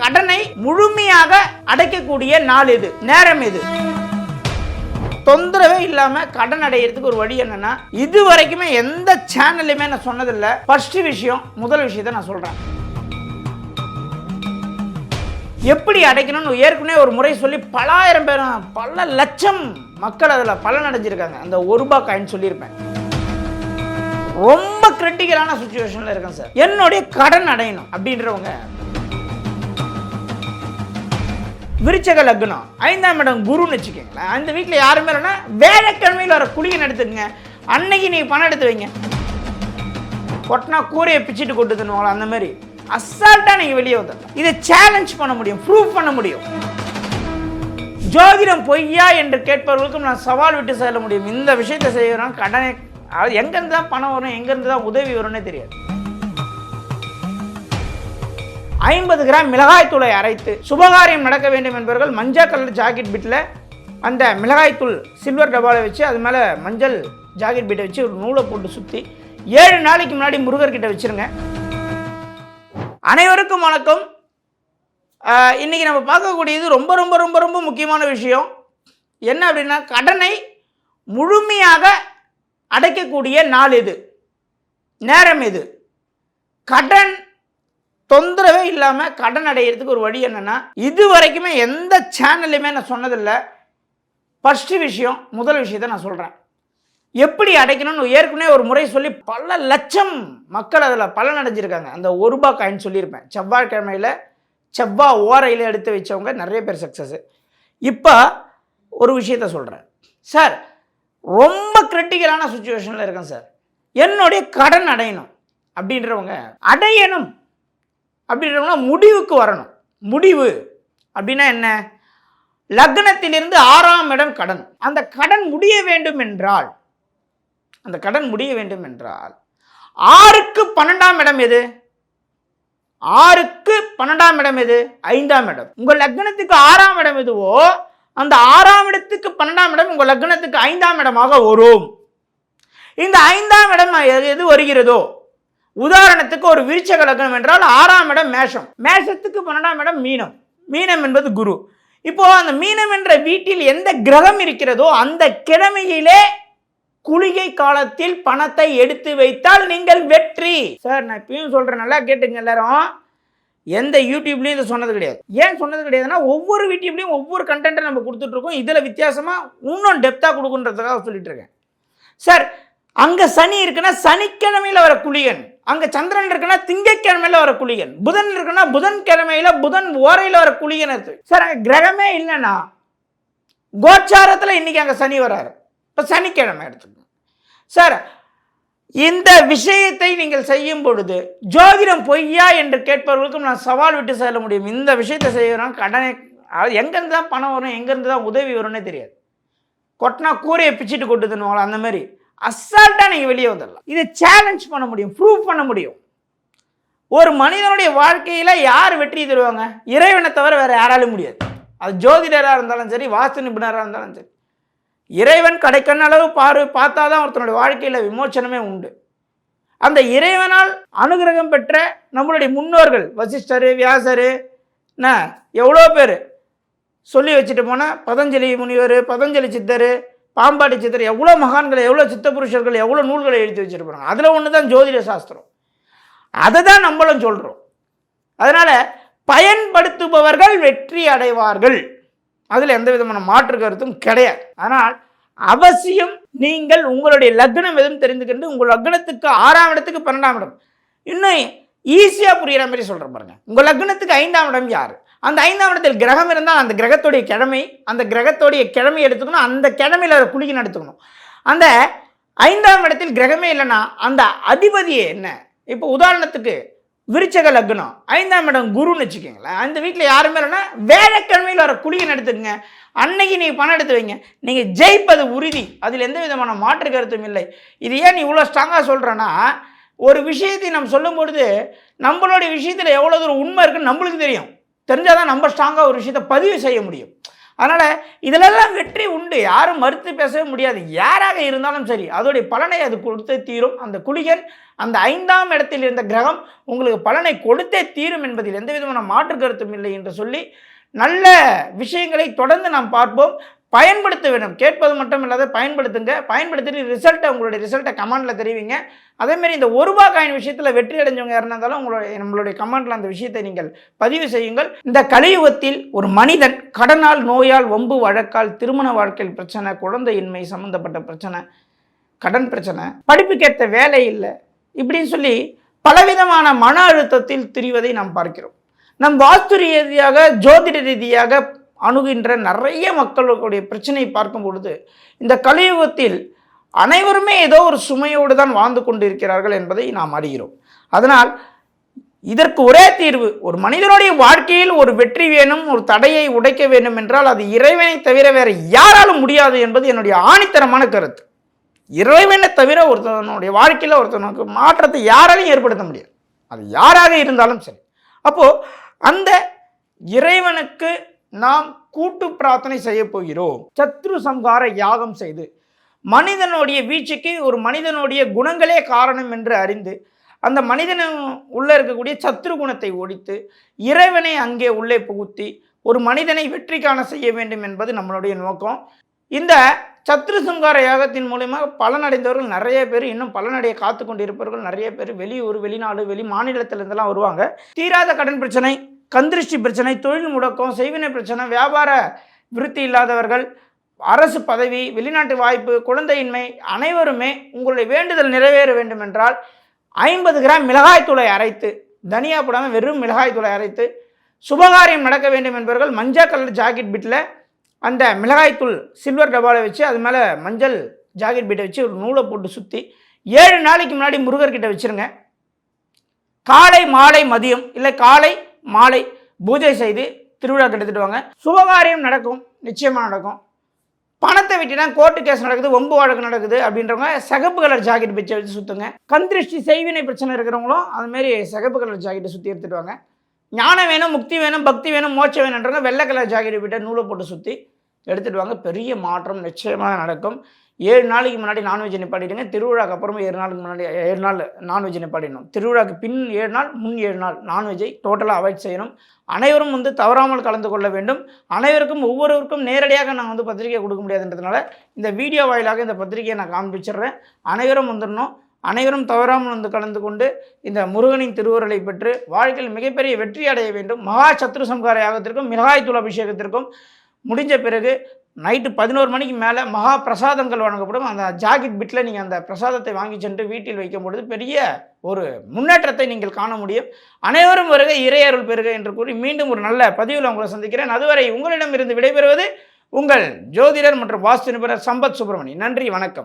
கடனை முழுமையாக அடைக்கக்கூடிய நாள் இது நேரம் இது. தொந்தரவே இல்லாம கடன் அடையிறதுக்கு ஒரு வழி என்னன்னா இது வரைக்குமே எந்த சேனல்லையுமே நான் சொன்னதில்ல. ஃபர்ஸ்ட் விஷயம் முதல் விஷயத்தை நான் சொல்றேன். எப்படி அடைக்கணும்னு ஏற்கனவே ஒரு முறை சொல்லி பலாயிரம் பேரும் பல லட்சம் மக்கள் அதில் பலன் அடைஞ்சிருக்காங்க. அந்த ஒரு ரூபாய் காயின் சொல்லியிருப்பேன். ரொம்ப கிரிட்டிக்கலான சுச்சுவேஷனில் இருக்கேன் சார். என்னுடைய கடன் அடையணும் அப்படின்றவங்க. விருச்சக லக்னம். ஐந்தாம் இடம் குருன்னு வச்சுக்கோங்களேன். அந்த வீட்டில் யாருமே இல்லைன்னா வேலைக்கிழமையில் வர குளிகை எடுத்துக்கங்க. அன்னைக்கு நீங்கள் பணம் எடுத்து வைங்க. கொட்டினா கூரையை பிச்சுட்டு கொட்டுதுன்னு அந்த மாதிரி. அசால்ட்டாக நீங்கள் வெளியே வந்துடலாம். இதை சேலஞ்ச் பண்ண முடியும். ப்ரூவ் பண்ண முடியும். ஜோதிடம் பொய்யா என்று கேட்பவர்களுக்கும் நான் சவால் விட்டு செல்ல முடியும். இந்த விஷயத்தை செய்யறோம் கடனை அதாவது எங்கேருந்து தான் பணம் வரும் எங்கேருந்து தான் உதவி வரும்னே தெரியாது. ஐம்பது கிராம் மிளகாய்த்தூளை அரைத்து சுபகாரியம் நடக்க வேண்டும் என்பவர்கள் மஞ்சள் கலர் ஜாக்கெட் பிட்டில் அந்த மிளகாய்த்தூள் சில்வர் டப்பாவில் வச்சு அது மேலே மஞ்சள் ஜாக்கெட் பீட்டை வச்சு ஒரு நூலை போட்டு சுற்றி ஏழு நாளைக்கு முன்னாடி முருகர்கிட்ட வச்சுருங்க. அனைவருக்கும் வணக்கம். இன்றைக்கி இன்னைக்கு நம்ம பார்க்கக்கூடியது ரொம்ப ரொம்ப ரொம்ப ரொம்ப முக்கியமான விஷயம். என்ன அப்படின்னா கடனை முழுமையாக அடைக்கக்கூடிய நாள் இது. நேரம் இது. கடன் தொந்தரவே இல்லாமல் கடன் அடையிறதுக்கு ஒரு வழி என்னென்னா இது வரைக்குமே எந்த சேனல்லையுமே நான் சொன்னதில்லை. ஃபஸ்ட்டு விஷயம் முதல் விஷயத்தை நான் சொல்கிறேன் எப்படி அடைக்கணும்னு ஏற்கனவே ஒரு முறை சொல்லி பல லட்சம் மக்கள் அதில் பலன் அடைஞ்சிருக்காங்க. அந்த ஒரு ரூபாய் காயின் சொல்லியிருப்பேன். செவ்வாய்க்கிழமையில் செவ்வாய் ஓரையில் எடுத்து வச்சவங்க நிறைய பேர் சக்ஸஸ் இப்போ ஒரு விஷயத்த சொல்கிறேன் சார் ரொம்ப கிரிட்டிக்கலான சுச்சுவேஷனில் இருக்கேன் சார் என்னுடைய கடன் அடையணும் அப்படின்றவங்க அடையணும். அப்படின்றோம்னா முடிவுக்கு வரணும். முடிவு அப்படின்னா என்ன? லக்னத்திலிருந்து ஆறாம் இடம் கடன். அந்த கடன் முடிய வேண்டும் என்றால் அந்த கடன் முடிய வேண்டும் என்றால் ஆறுக்கு பன்னெண்டாம் இடம் எது? ஆறுக்கு பன்னெண்டாம் இடம் எது? ஐந்தாம் இடம். உங்கள் லக்னத்துக்கு ஆறாம் இடம் எதுவோ அந்த ஆறாம் இடத்துக்கு பன்னெண்டாம் இடம் உங்கள் லக்னத்துக்கு ஐந்தாம் இடமாக வரும். இந்த ஐந்தாம் இடம் எது எது வருகிறதோ உதாரணத்துக்கு ஒரு விருச்சக லக்னம் என்றால் ஆறாம் இடம் மேஷம். மேஷத்துக்கு பன்னெண்டாம் இடம் மீனம். மீனம் என்பது குரு. இப்போ அந்த மீனம் என்ற வீட்டில் எந்த கிரகம் இருக்கிறதோ அந்த கிழமையிலே குளிகை காலத்தில் பணத்தை எடுத்து வைத்தால் நீங்கள் வெற்றி. சார் நான் இப்பயும் சொல்கிறேன் நல்லா கேட்டுங்க எல்லாரும். எந்த யூடியூப்லேயும் இதை சொன்னது கிடையாது. ஏன் சொன்னது கிடையாதுன்னா ஒவ்வொரு யூடியூப்லையும் ஒவ்வொரு கண்டென்ட்டை நம்ம கொடுத்துட்ருக்கோம் இதில் வித்தியாசமாக இன்னும் டெப்த்தாக கொடுக்குன்றதுக்காக சொல்லிட்டுருக்கேன் சார் அங்கே சனி இருக்குன்னா சனிக்கிழமையில் வர குளிகன் அங்கே சந்திரன் இருக்குன்னா திங்கட்கிழமையில வர குளியன் புதன் இருக்குன்னா புதன்கிழமையில புதன் ஓரையில் வர குளியன் இருக்கு சார் அங்கே கிரகமே இல்லைன்னா கோச்சாரத்தில் இன்னைக்கு அங்கே சனி வராரு. இப்போ சனிக்கிழமை எடுத்துக்கோங்க சார் இந்த விஷயத்தை நீங்கள் செய்யும் பொழுது ஜோதிடம் பொய்யா என்று கேட்பவர்களுக்கும் நான் சவால் விட்டு செல்ல முடியும். இந்த விஷயத்தை செய்யறோம் கடனை அதாவது எங்கேருந்து தான் பணம் வரும் எங்கேருந்து தான் உதவி வரும்னே தெரியாது. கொட்டினா கூரையை பிச்சுட்டு கொட்டுதுன்னு அந்த மாதிரி. அசால்ட்டாக நீங்கள் வெளியே வந்துடலாம் இதை சேலஞ்ச் பண்ண முடியும் ப்ரூவ் பண்ண முடியும். ஒரு மனிதனுடைய வாழ்க்கையில் யார் வெற்றி தருவாங்க? இறைவனை தவிர வேறு யாராலும் முடியாது. அது ஜோதிடராக இருந்தாலும் சரி வாஸ்து நிபுணராக இருந்தாலும் சரி. இறைவன் கடைக்கண் அளவு பாரு பார்த்தா தான் ஒருத்தனுடைய வாழ்க்கையில் விமோச்சனமே உண்டு. அந்த இறைவனால் அனுகிரகம் பெற்ற நம்மளுடைய முன்னோர்கள் வசிஷ்டர் வியாசர் என்ன எவ்வளோ பேர்? சொல்லி வச்சுட்டு போனால் பதஞ்சலி முனிவர் பதஞ்சலி சித்தர் பாம்பாட்டி சித்தர் எவ்வளோ மகான்கள் எவ்வளோ சித்த புருஷர்கள் எவ்வளோ நூல்களை எழுதி வச்சுருப்பாங்க. அதில் ஒன்று தான் ஜோதிட சாஸ்திரம். அதை தான் நம்மளும் சொல்கிறோம் அதனால் பயன்படுத்துபவர்கள் வெற்றி அடைவார்கள். அதில் எந்த விதமான மாற்று கருத்தும் கிடையாது. ஆனால் அவசியம் நீங்கள் உங்களுடைய லக்னம் எதுவும் தெரிந்துக்கிட்டு உங்கள் லக்னத்துக்கு ஆறாம் இடத்துக்கு பன்னெண்டாம் இடம். இன்னும் ஈஸியாக புரிகிற மாதிரி சொல்கிறேன் பாருங்கள் உங்கள் லக்னத்துக்கு ஐந்தாம் இடம் யார்? அந்த ஐந்தாம் இடத்தில் கிரகம் இருந்தால் அந்த கிரகத்துடைய கிழமை அந்த கிரகத்துடைய கிழமை எடுத்துக்கணும் அந்த கிழமையில் ஒரு குளிக்கணும் எடுத்துக்கணும் அந்த ஐந்தாம் இடத்தில் கிரகமே இல்லைன்னா அந்த அதிபதி என்ன? இப்போ உதாரணத்துக்கு விருச்சக லக்னம். ஐந்தாம் இடம் குருன்னு வச்சுக்கோங்களேன். அந்த வீட்டில் யாருமே இல்லைன்னா வேலைக்கிழமையில் வர குளிகன் எடுத்துக்கங்க அன்னைக்கு நீங்கள் பணம் எடுத்து வைங்க. நீங்கள் ஜெயிப்பது உறுதி. அதில் எந்த விதமான மாற்று கருத்தும் இல்லை. இது ஏன் நீ இவ்வளோ ஸ்ட்ராங்காக சொல்கிறேன்னா ஒரு விஷயத்தை நம்ம சொல்லும் பொழுது நம்மளுடைய விஷயத்தில் எவ்வளோ தூரம் உண்மை இருக்குன்னு நம்மளுக்கு தெரியும். தெரிஞ்சால் தான் நம்ம ஸ்ட்ராங்காக ஒரு விஷயத்தை பதிவு செய்ய முடியும். அதனால் இதிலெல்லாம் வெற்றி உண்டு. யாரும் மறுத்து பேசவே முடியாது. யாராக இருந்தாலும் சரி அதோடைய பலனை அது கொடுத்தே தீரும். அந்த குளிகன் அந்த ஐந்தாம் இடத்தில் இருந்த கிரகம் உங்களுக்கு பலனை கொடுத்தே தீரும் என்பதில் எந்த விதமான மாற்று கருத்தும் இல்லை என்று சொல்லி நல்ல விஷயங்களை தொடர்ந்து நாம் பார்ப்போம். பயன்படுத்த வேண்டும் கேட்பது மட்டும் இல்லாத பயன்படுத்துங்க. பயன்படுத்திட்டு ரிசல்ட்டை உங்களுடைய ரிசல்ட்டை கமெண்ட்டில் தெரிவிங்க. அதேமாரி இந்த ஒரு ரூபா காயின் விஷயத்தில் வெற்றி அடைஞ்சவங்க யாருனா இருந்தாலும் உங்களுடைய நம்மளுடைய கமெண்ட்டில் அந்த விஷயத்தை நீங்கள் பதிவு செய்யுங்கள். இந்த கலியுகத்தில் ஒரு மனிதன் கடனால் நோயால் வம்பு வழக்கால் திருமண வாழ்க்கையில் பிரச்சனை குழந்தையின்மை சம்மந்தப்பட்ட பிரச்சனை கடன் பிரச்சனை படிப்புக்கேற்ற வேலை இல்லை இப்படின்னு சொல்லி பலவிதமான மன அழுத்தத்தில் திரிவதை நாம் பார்க்கிறோம். நம் வாஸ்து ரீதியாக ஜோதிட ரீதியாக அணுகின்ற நிறைய மக்களுடைய பிரச்சனையை பார்க்கும் பொழுது இந்த கலியுகத்தில் அனைவருமே ஏதோ ஒரு சுமையோடு தான் வாழ்ந்து கொண்டிருக்கிறார்கள் என்பதை நாம் அறிகிறோம். அதனால் இதற்கு ஒரே தீர்வு ஒரு மனிதனுடைய வாழ்க்கையில் ஒரு வெற்றி வேணும் ஒரு தடையை உடைக்க வேண்டும் என்றால் அது இறைவனை தவிர வேறு யாராலும் முடியாது என்பது என்னுடைய ஆணித்தரமான கருத்து. இறைவனை தவிர ஒருத்தனுடைய வாழ்க்கையில் ஒருத்தனுக்கு மாற்றத்தை யாராலையும் ஏற்படுத்த முடியாது. அது யாராக இருந்தாலும் சரி. அப்போது அந்த இறைவனுக்கு நாம் கூட்டு பிரார்த்தனை செய்ய போகிறோம். சத்ரு சம்ஹார யாகம் செய்து மனிதனுடைய வீழ்ச்சிக்கு ஒரு மனிதனுடைய குணங்களே காரணம் என்று அறிந்து அந்த மனிதன் உள்ளே இருக்கக்கூடிய சத்ரு குணத்தை ஒழித்து இறைவனை அங்கே உள்ளே புகுத்தி ஒரு மனிதனை வெற்றி காண செய்ய வேண்டும் என்பது நம்மளுடைய நோக்கம். இந்த சத்ரு சம்ஹார யாகத்தின் மூலியமாக பலனடைந்தவர்கள் நிறைய பேர் இன்னும் பலனடைய காத்து கொண்டிருப்பவர்கள் நிறைய பேர் வெளியூர் வெளிநாடு வெளி மாநிலத்திலிருந்தெல்லாம் வருவாங்க. தீராத கடன் பிரச்சனை கந்திருஷ்டி பிரச்சனை தொழில் முடக்கம் செய்வினை பிரச்சனை வியாபார விருத்தி இல்லாதவர்கள் அரசு பதவி வெளிநாட்டு வாய்ப்பு குழந்தையின்மை அனைவருமே உங்களுடைய வேண்டுதல் நிறைவேற வேண்டும் என்றால் ஐம்பது கிராம் மிளகாய்த்தூளை அரைத்து தனியா போடாமல் வெறும் மிளகாய்த்தூளை அரைத்து சுபகாரியம் நடக்க வேண்டும் என்பவர்கள் மஞ்சள் கலர் ஜாக்கெட் பிட்டில் அந்த மிளகாய்த்தூள் சில்வர் டப்பாவில் வச்சு அது மேலே மஞ்சள் ஜாக்கெட் பீட்டை வச்சு ஒரு நூலை போட்டு சுற்றி ஏழு நாளைக்கு முன்னாடி முருகர்கிட்ட வச்சுருங்க. காலை மாலை மதியம் இல்லை காலை மாலை பூஜை செய்து திருவிழாக்கு எடுத்துகிட்டு வாங்க சுபகாரியம் நடக்கும் நிச்சயமாக நடக்கும். பணத்தை விட்டுனா கோர்ட்டு கேஸ் நடக்குது ஒம்பு வழக்கு நடக்குது அப்படின்றவங்க சிகப்பு கலர் ஜாக்கெட் பிச்சை வச்சு சுற்றுங்க கந்திருஷ்டி செய்வினை பிரச்சனை இருக்கிறவங்களும் அதுமாரி சிகப்பு கலர் ஜாக்கெட்டை சுற்றி எடுத்துட்டு வாங்க ஞானம் வேணும் முக்தி வேணும் பக்தி வேணும் மோட்சம் வேணுன்றவங்க வெள்ளை கலர் ஜாக்கெட் விட்டு நூலை போட்டு சுற்றி எடுத்துகிட்டு வாங்க பெரிய மாற்றம் நிச்சயமாக நடக்கும். ஏழு நாளைக்கு முன்னாடி நான்வெஜ் நிப்பாட்டிடுங்க திருவிழாக்கு அப்புறமா ஏழு நாளுக்கு முன்னாடி ஏழு நாள் நான்வெஜ் நிப்பாட்டிடணும். திருவிழாக்கு பின் ஏழு நாள் முன் ஏழு நாள் நான்வெஜ்ஜை டோட்டலாக அவாய்ட் செய்யணும். அனைவரும் வந்து தவறாமல் கலந்து கொள்ள வேண்டும். அனைவருக்கும் ஒவ்வொருவருக்கும் நேரடியாக நான் வந்து பத்திரிகை கொடுக்க முடியாதுன்றதுனால இந்த வீடியோ வாயிலாக இந்த பத்திரிகையை நான் காண்பிச்சிடுறேன். அனைவரும் வந்துடணும். அனைவரும் தவறாமல் வந்து கலந்து கொண்டு இந்த முருகனின் திருவுருளை பெற்று வாழ்க்கையில் மிகப்பெரிய வெற்றி அடைய வேண்டும். மகா சத்ரு சம்கார யாகத்திற்கும் மிகாய் தூள் அபிஷேகத்திற்கும் முடிஞ்ச பிறகு நைட்டு பதினோரு மணிக்கு மேலே மகா பிரசாதங்கள் வழங்கப்படும். அந்த ஜாக்கெட் பிட்டில் நீங்கள் அந்த பிரசாதத்தை வாங்கி சென்று வீட்டில் வைக்கும் பொழுது பெரிய ஒரு முன்னேற்றத்தை நீங்கள் காண முடியும். அனைவரும் வருக இறையருள் பெறுக என்று கூறி மீண்டும் ஒரு நல்ல பதிவில் உங்களை சந்திக்கிறேன். அதுவரை உங்களிடமிருந்து விடைபெறுவது உங்கள் ஜோதிடர் மற்றும் வாஸ்து நிபுணர் சம்பத் சுப்பிரமணி நன்றி வணக்கம்.